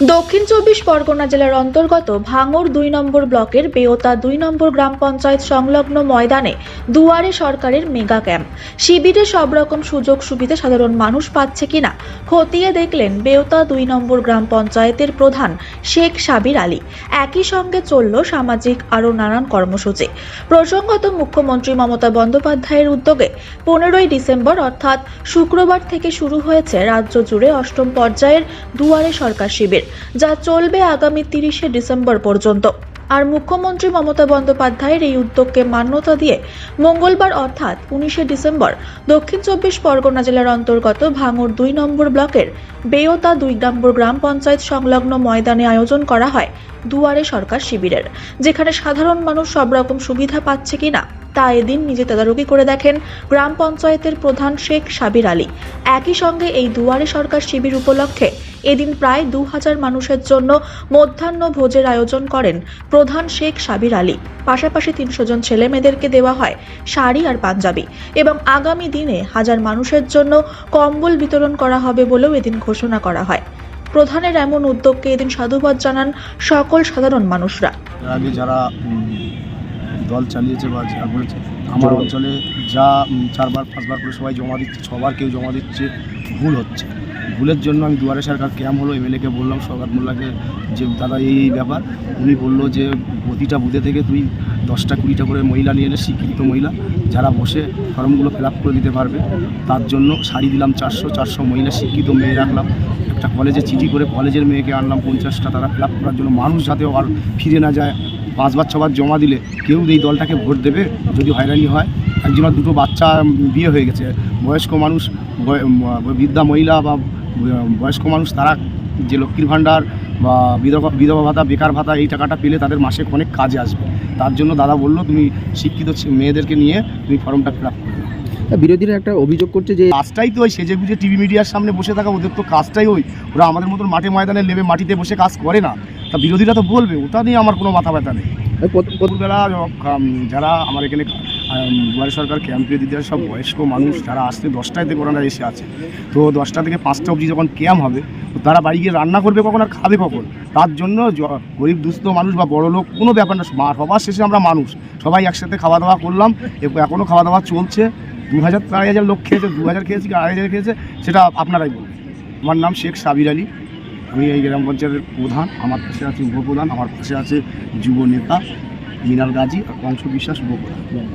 দক্ষিণ চব্বিশ পরগনা জেলার অন্তর্গত ভাঙড় দুই নম্বর ব্লকের বেওতা দুই নম্বর গ্রাম পঞ্চায়েত সংলগ্ন ময়দানে দুয়ারে সরকারের মেগা ক্যাম্প। শিবিরে সব রকম সুযোগ সুবিধা সাধারণ মানুষ পাচ্ছে কিনা খতিয়ে দেখলেন বেওতা দুই নম্বর গ্রাম পঞ্চায়েতের প্রধান শেখ সাবির আলী। একই সঙ্গে চলল সামাজিক আরও নানান কর্মসূচি। প্রসঙ্গত মুখ্যমন্ত্রী মমতা বন্দ্যোপাধ্যায়ের উদ্যোগে পনেরোই ডিসেম্বর অর্থাৎ শুক্রবার থেকে শুরু হয়েছে রাজ্য জুড়ে অষ্টম পর্যায়ের দুয়ারে সরকার শিবির। যা চলবে আগামী তিরিশে ডিসেম্বর পর্যন্ত। আর মুখ্যমন্ত্রী মমতা বন্দ্যোপাধ্যায়ের এই উদ্যোগকে মান্যতা দিয়ে মঙ্গলবার অর্থাৎ উনিশে ডিসেম্বর দক্ষিণ চব্বিশ পরগনা জেলার অন্তর্গত ভাঙড় দুই নম্বর ব্লকের বেয়তা দুই নম্বর গ্রাম পঞ্চায়েত সংলগ্ন ময়দানে আয়োজন করা হয় দুয়ারে সরকার শিবিরের, যেখানে সাধারণ মানুষ সব রকম সুবিধা পাচ্ছে কিনা। তা এদিন নিজে তদারকি করে দেখেন গ্রাম পঞ্চায়েতের প্রধান শেখ সাবির আলী। একই সঙ্গে এই দুয়ারে সরকার শিবির উপলক্ষে এদিন প্রায় দু হাজার মানুষের জন্য মধ্যাহ্ন ভোজের আয়োজন করেন প্রধান শেখ সাবির আলী। পাশাপাশি তিনশো জন ছেলে মেয়েদেরকে দেওয়া হয় শাড়ি আর পাঞ্জাবি এবং আগামী দিনে হাজার মানুষের জন্য কম্বল বিতরণ করা হবে বলেও এদিন ঘোষণা করা হয়। প্রধানের এমন উদ্যোগকে এদিন সাধুবাদ জানান সকল সাধারণ মানুষরা। আগে যারা দল চালিয়েছে বা যা করেছে আমার অঞ্চলে যা চারবার পাঁচবার করে সবাই জমা দিচ্ছে ছবার কেউ জমা দিচ্ছে ভুল হচ্ছে। ভুলের জন্য আমি দুয়ারে সরকার ক্যাম্প হলো এমএলএকে বললাম সৌগাত মোল্লাকে যে দাদা এই এই ব্যাপার। উনি বলল যে প্রতিটা বুথে থেকে তুই দশটা কুড়িটা করে মহিলা নিয়ে এলে শিক্ষিত মহিলা যারা বসে ফর্মগুলো ফিল আপ করে দিতে পারবে। তার জন্য শাড়ি দিলাম চারশো চারশো মহিলা শিক্ষিত মেয়ে রাখলাম একটা কলেজে চিঠি করে কলেজের মেয়েকে আনলাম পঞ্চাশটা তারা ফিল আপ করার জন্য মানুষ যাতে আর ফিরে না যায়। পাঁচবার ছবার জমা দিলে কেউ এই দলটাকে ভোট দেবে? যদি হয়রানি হয় একজনের দুটো বাচ্চা বিয়ে হয়ে গেছে। বয়স্ক মানুষ বৃদ্ধা মহিলা বা বয়স্ক মানুষ তারা যে লক্ষ্মীর ভাণ্ডার বা বিধবা বিধবা ভাতা বেকার ভাতা এই টাকাটা পেলে তাদের মাসে অনেক কাজে আসবে। তার জন্য দাদা বলল তুমি শিক্ষিত মেয়েদেরকে নিয়ে তুমি ফর্মটা ফিল আপ করে নাও। তা বিরোধীরা একটা অভিযোগ করছে যে কাজটাই তো ওই সেজে গুজে টিভি মিডিয়ার সামনে বসে থাকা ওদের তো কাজটাই ওই। ওরা আমাদের মতন মাঠে ময়দানে নেবে মাটিতে বসে কাজ করে না। তা বিরোধীরা তো বলবে ওটা নিয়ে আমার কোনো মাথা ব্যথা নেই। প্রত- যারা আমার এখানে দুয়ারে সরকার ক্যাম্পে দিতে সব বয়স্ক মানুষ যারা আসতে দশটায় থেকে ওনারা এসে আছে। তো দশটা থেকে পাঁচটা অবধি যখন ক্যাম্প হবে তো তারা বাড়ি গিয়ে রান্না করবে কখন আর খাবে কখন? তার জন্য গরিব দুস্থ মানুষ বা বড় লোক কোনো ব্যাপার না সবার শেষে আমরা মানুষ। সবাই একসাথে খাওয়া দাওয়া করলাম এখনও খাওয়া দাওয়া চলছে। দু হাজার আড়াই হাজার লোক খেয়েছে দু হাজার খেয়েছে কি আড়াই হাজার খেয়েছে সেটা আপনারাই বলবেন আমার নাম শেখ সাবির আলী। আমি এই গ্রাম পঞ্চায়েতের প্রধান, আমার পাশে আছে উপপ্রধান, আমার পাশে আছে যুব নেতা, মিনাল গাজী আর কংস বিশ্বাস উপপ্রধান।